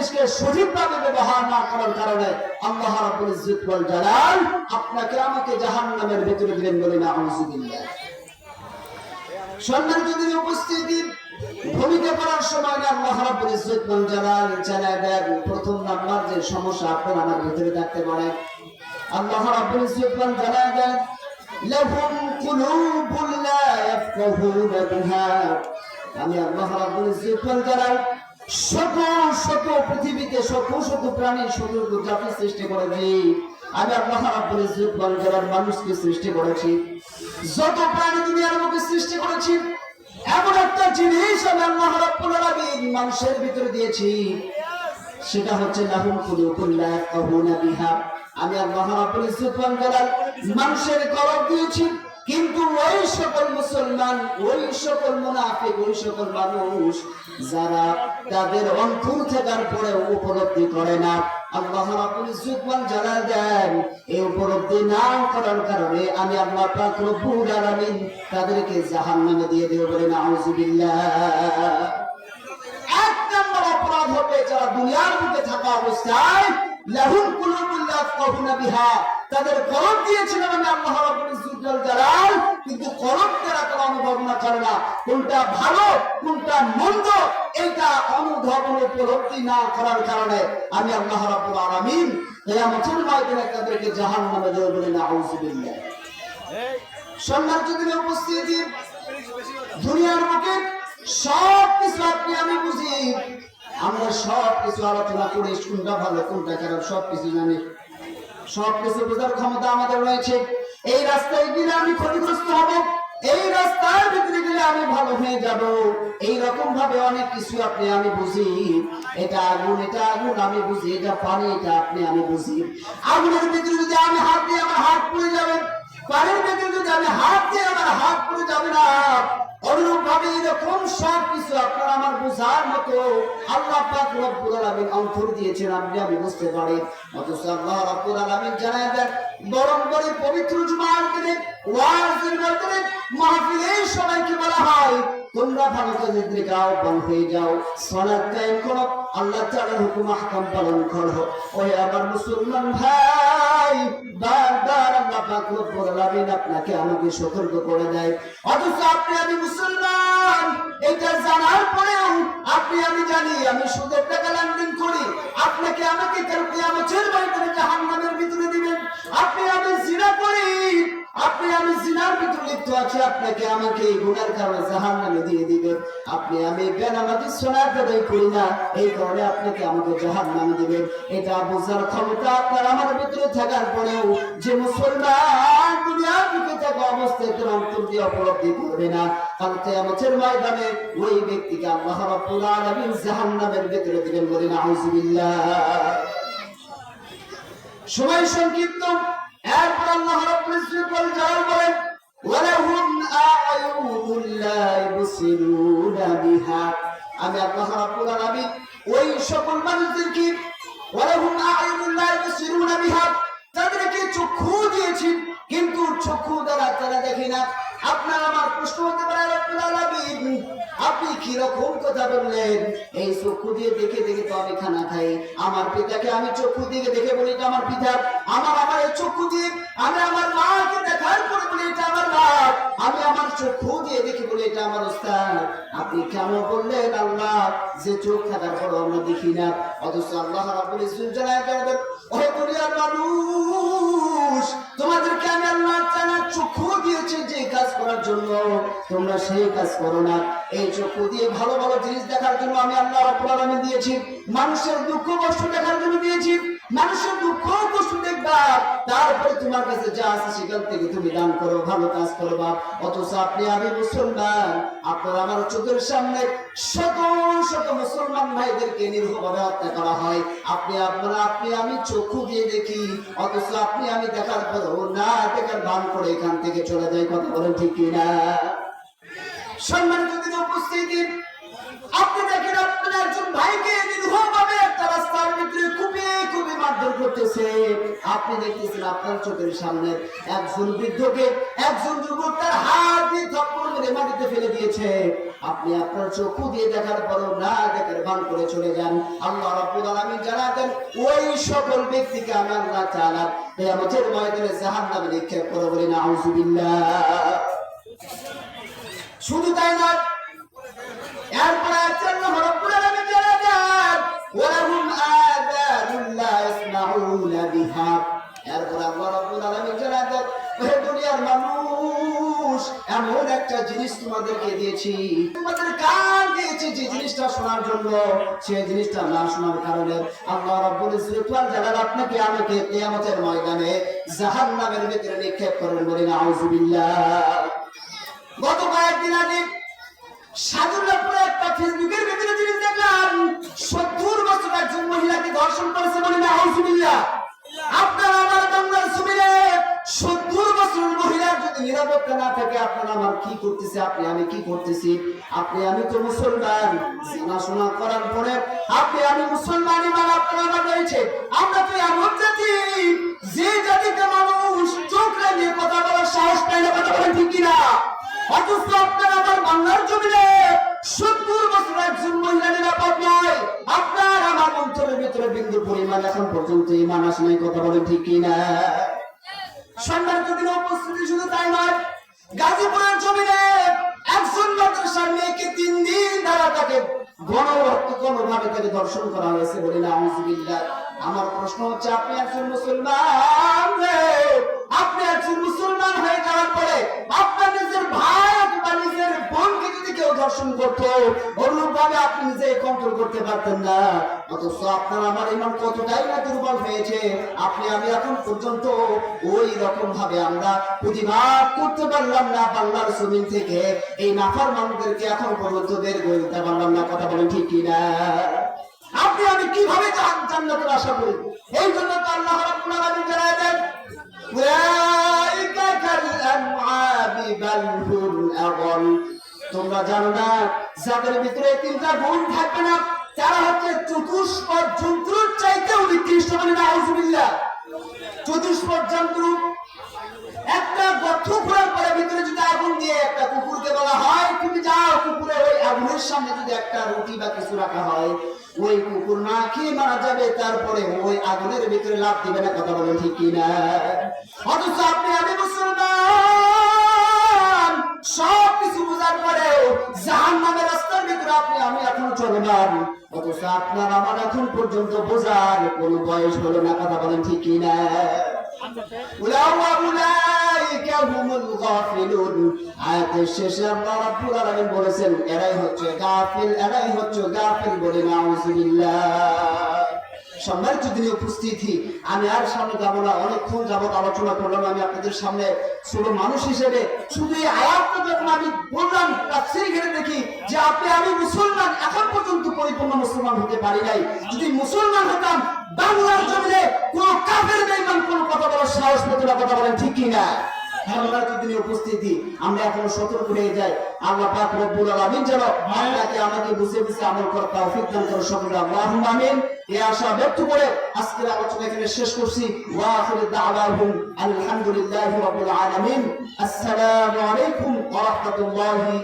জিনিসকে সঠিকভাবে ব্যবহার না করার কারণে আল্লাহ রাব্বুল ইজ্জত ওয়াল জালাল আপনাকে আমাকে জাহান্নামের ভিতরে দিলেন বলে না আউযুবিল্লাহ সম্মানিত দিনে উপস্থিতি, ভূমিকা করার সময় আল্লাহ রাব্বুল ইজ্জত ওয়াল জালাল জানায় দেন, প্রথম নাম্বার যে সমস্যা আপনার আমার ভিতরে থাকতে পারে। আল্লাহ রাব্বুল ইজ্জত ওয়াল জালাল দেন, লাহুম কুলুবুন লা বিহা। আমি আল্লাহ রাব্বুল ইজ্জত ওয়াল জালাল পৃথিবীতে শত শত প্রাণী শত জাতি সৃষ্টি করেছি আমি আল্লাহ রাব্বুল ইজ্জত মানুষকে সৃষ্টি করেছি। যত প্রাণী দুনিয়ার মধ্যে সৃষ্টি করেছি, এমন একটা জিনিস আমি আল্লাহ রাব্বুল মানুষের ভিতরে দিয়েছি। সেটা হচ্ছে লাহুম ইয়াফকাহুনা বিহা। আমি আল্লাহ রাব্বুল ইজ্জত ওয়াল মানুষের কলব দিয়েছি কিন্তু ওই সকল মুসলমান, ওই সকল মুনাফিক, ওই সকল মানুষ যারা তাদের অন্তর থাকার পরে উপলব্ধি করে না। আল্লাহ রাব্বুল দেন। এই উপলব্ধি না করার কারণে আমি আল্লাহ পাক রব্বুল আলামিন তাদেরকে জাহান্নামে দিয়ে দেব বলে নাউজুবিল্লাহ এক নম্বর অপরাধ হবে যারা দুনিয়ার বুকে থাকা অবস্থায়, লাহুম কুলুবুল তাদের কলব দিয়েছিলাম আমি আল্লাহ রাব্বুল জালাল কিন্তু দ্বারা তারা অনুভব না করে না কোনটা ভালো কোনটা মন্দ এটা অনুধাবন উপলব্ধি না করার কারণে আমি আল্লাহ রাব্বুল আলামিন কিয়ামতের ময়দানে তাদেরকে জাহান্নামে দেব বলে সম্মানিত দিনে উপস্থিতি দুনিয়ার সব কিছু আপনি আমি বুঝি। আমরা সব কিছু আলোচনা করি কোনটা ভালো কোনটা খারাপ সব কিছু জানি। সব কিছু বোঝার ক্ষমতা আমাদের রয়েছে। এই রাস্তায় গেলে আমি ক্ষতিগ্রস্ত হব। এই রাস্তার ভিতরে গেলে আমি ভালো হয়ে যাব। এই রকম ভাবে অনেক কিছু আপনি আমি বুঝি। এটা আগুন এটা আগুন, আমি বুঝি। এটা পানি, এটা আপনি, আমি বুঝি। আগুনের ভিতরে যদি আমি হাত দিই আমার হাত পুড়ে যাবে, পানির ভিতরে আমি হাত দিয়ে আমার হাত পড়ে যাবে না। অনুরূপ ভাবে এরকম সব কিছু আপনার আমার বোঝার মতো আল্লাহ পাক রব্বুল আলামিন অন্তর দিয়েছেন, আপনি আমি বুঝতে পারি। অথচ আল্লাহ রব্বুল আলামিন জানায় দেন, বরং করে পবিত্র জুমার দিনে ওয়াজের মধ্যে তোমরা হয়ে যাও কায়েম করো, আল্লাহ তাআলার হুকুম আহকাম পালন করো। ওই আমার মুসলমান ভাই, বারবার আল্লাহ পাক রব্বুল আলামিন আপনাকে আমাকে সতর্ক করে দেয়। অথচ আপনি আমি মুসলমান, এটা জানার পরেও আপনি আমি জানি, আমি সুদের টাকা লেনদেন করি। আপনাকে আমাকে কেন কিয়ামতের ময়দানে জাহান্নামের ভিতরে দিবেন। আপনি আমি জিনা করি আপনি, আমি জিনার ভিতরে লিপ্ত আছি, আপনাকে আমাকে এই গুনার কারণে জাহান্নামে দিয়ে দিবেন। আপনি, আমি সোনার করি না, এই কারণে আপনাকে আমাকে জাহান্নামে দিবেন। এটা বোঝার ক্ষমতা আপনার আমার ভিতরে থাকার পরেও যে মুসলমান দুনিয়ার থাকা অবস্থায় তোর অন্তর দিয়ে করবে না। ময়দানে ওই ব্যক্তিকে আল্লাহ আলামিন জাহান্নামের ভিতরে দিবেন বলে নাউজুবিল্লাহ। সময় সংক্ষিপ্ত। চক্ষু দিয়েছি, কিন্তু চক্ষু দ্বারা তারা দেখে না। আপনার আমার প্রশ্ন হতে পারে আপনি কি রকম কথা বললেন? চক্ষু দিয়ে দেখে দেখে তো আমি খানা খাই। আমার পিতাকে আমি চক্ষু দিয়ে দেখে বলি, এটা আমার পিতা। আমার আমার এই চক্ষু দিয়ে আমি আমার মাকে দেখার পরে বলি, এটা আমার মা। আমি আমার চক্ষু দিয়ে দেখে বলি, এটা আমার ওস্তাদ। আপনি কেন বললেন আল্লাহ? যে চোখ থাকার পর আমরা দেখি না। অথচ আল্লাহ রাব্বুল ইজ্জত জানায় ওহে দুনিয়ার মানুষ জন্য তোমরা সেই কাজ করো না। এই চক্ষু দিয়ে ভালো ভালো জিনিস দেখার জন্য আমি আল্লাহ রাব্বুল দিয়েছি। মানুষের দুঃখ কষ্ট দেখার জন্য দিয়েছি। মানুষের দুঃখ তারপরে তোমার কাছে যা আছে সেখান থেকে তুমি দান করো, ভালো কাজ করবা অথচ আপনি আমি মুসলমান। আপনার আমার চোখের সামনে শত শত মুসলমান ভাইদেরকে নির্ভরভাবে হত্যা করা হয়। আপনি আপনারা, আপনি আমি চক্ষু দিয়ে দেখি। অথচ আপনি আমি দেখার পরও না দেখার ভান করে এখান থেকে চলে যাই, কথা বলেন ঠিক কিনা? সম্মানিত উপস্থিতি, আপনি দেখেন আপনার একজন ভাইকে নির্ভরভাবে একটা রাস্তার ভিতরে মারধর করতেছে। আপনি দেখতেছেন আপনার চোখের সামনে একজন বৃদ্ধকে একজন যুবক তার হাত দিয়ে থাপ্পড় মেরে মাটিতে ফেলে দিয়েছে। আপনি আপনার চক্ষু দিয়ে দেখার পরও না দেখার ভান করে চলে যান। আল্লাহ রাব্বুল আলামিন জানাতেন, ওই সকল ব্যক্তিকে আমি আল্লাহ তাআলা কিয়ামতের ময়দানে জাহান্নামে নিক্ষেপ করে বলি নাউযুবিল্লাহ শুধু তাই না এরপরে আছেন এমন একটা জিনিস তোমাদেরকে দিয়েছি। তোমাদের কান দিয়েছি যে জিনিসটা শোনার জন্য। সেই জিনিসটা না শোনার কারণে আল্লাহ রাব্বুল ইজ্জত ওয়াল জালাল আপনাকে আমাকে কিয়ামতের ময়দানে জাহান্নামের ভিতরে নিক্ষেপ করবেন বলে নাউযুবিল্লাহ গত কয়েকদিন আগে সাধুল্লাপুরে একটা ফেসবুকের ভিতরে জিনিস দেখলাম, সত্তর বছর একজন মহিলাকে ধর্ষণ করেছে বলে না যদি নিরাপত্তা না থাকে, আপনার আমার কি করতেছে, আপনি আমি কি করতেছি? আপনি আমি তো মুসলমান। জানাশোনা করার পরে আপনি আমি মুসলমান ইমান আপনার আমার রয়েছে। আমরা তো এমন জাতি, যে জাতিকে মানুষ চোখ লাগিয়ে কথা বলার সাহস পায় না, কথা বলেন ঠিক কিনা? অথচ আপনার আমার বাংলার জমিনে সত্তর বছর একজন মহিলা নিরাপদ নয়। আপনার আমার অঞ্চলের ভিতরে বিন্দু পরিমাণ এখন পর্যন্ত ইমান আসে নাই, কথা বলেন ঠিক কিনা? সম্মানিত দিন উপস্থিতি শুধু তাই নয়, গাজীপুরের জমিনে একজন মাদ্রাসার মেয়েকে তিন দিন দ্বারা তাকে কোনোভাবে তাকে দর্শন করা হয়েছে বলে না আমার প্রশ্ন হচ্ছে, আপনি একজন মুসলমান। আপনি একজন মুসলমান হয়ে যাওয়ার পরে আপনার নিজের ভাই অথবা নিজের বোনকে যদি কেউ দর্শন করতো, অনুরূপভাবে আপনি নিজে কন্ট্রোল করতে পারতেন না। অথচ আপনার আমার ইমান কতটাই না দুর্বল হয়েছে, আপনি আমি এখন পর্যন্ত ওই রকম ভাবে আমরা প্রতিবাদ করতে পারলাম না বাংলার জমিন থেকে। এই নাফার মানুষদেরকে এখন পর্যন্ত বের করে দিতে পারলাম না, কথা বলেন ঠিক কিনা? আপনি আমি কীভাবে জান্নাতের আশা করি? এই জন্য তো আল্লাহ রাব্বুল আলামিন জানায় দেন তোমরা জানো না যাদের ভিতরে তিনটা গুণ থাকবে না। তারা হচ্ছে চতুষ্পদ জন্তুর চাইতেও নিকৃষ্ট মানে না আউযুবিল্লাহ চতুষ্পদ জন্তু, একটা গর্ত খোঁড়ার পরে ভিতরে যদি আগুন দিয়ে একটা কুকুরকে বলা হয়, তুমি যাও কুকুরে, ওই আগুনের সামনে যদি একটা রুটি বা কিছু রাখা হয়, ওই কুকুর না খেয়ে মারা যাবে, তারপরে ওই আগুনের ভিতরে লাভ দিবে না, কথা বলে ঠিক কিনা? অথচ আপনি আমি মুসলমান জাহান নামের রাস্তার ভিতরে আপনি, আমি এখনও অথচ আপনার আমার এখন পর্যন্ত বোঝার বয়স হলো না, কথা বলেন ঠিক বলেছেন, এরাই হচ্ছে গাফিল, এরাই হচ্ছে গাফিল বলে নাউযুবিল্লাহ সম্মানিত দিনে উপস্থিতি, আমি আর সামনে যাব না, অনেকক্ষণ যাবত আলোচনা করলাম, আমি আপনাদের সামনে ছোট মানুষ হিসেবে শুধু এই আয়াতটা যখন আমি বললাম, তাফসীর ঘেরে দেখি যে আপনি, আমি মুসলমান এখন পর্যন্ত পরিপূর্ণ মুসলমান হতে পারি নাই। যদি মুসলমান হতাম, বাংলার জমিনে কোন কাফের বেঈমান কোন কথা বলার সাহস পেত না, কথা বলেন ঠিক কি না সম্মানিত দিনে উপস্থিতি, আমরা এখন সতর্ক হয়ে যাই। আল্লাহ আমাকে বুঝে বুঝে আমল করার তৌফিক করে সকলে। আল্লাহুম্মা আমিন। এই আশা ব্যক্ত করে আজকের আলোচনা এখানে শেষ করছি। ওয়া আখিরু দাওয়াহুম আলহামদুলিল্লাহি রাব্বিল আলামিন। আসসালামু আলাইকুম ওয়া রাহমাতুল্লাহি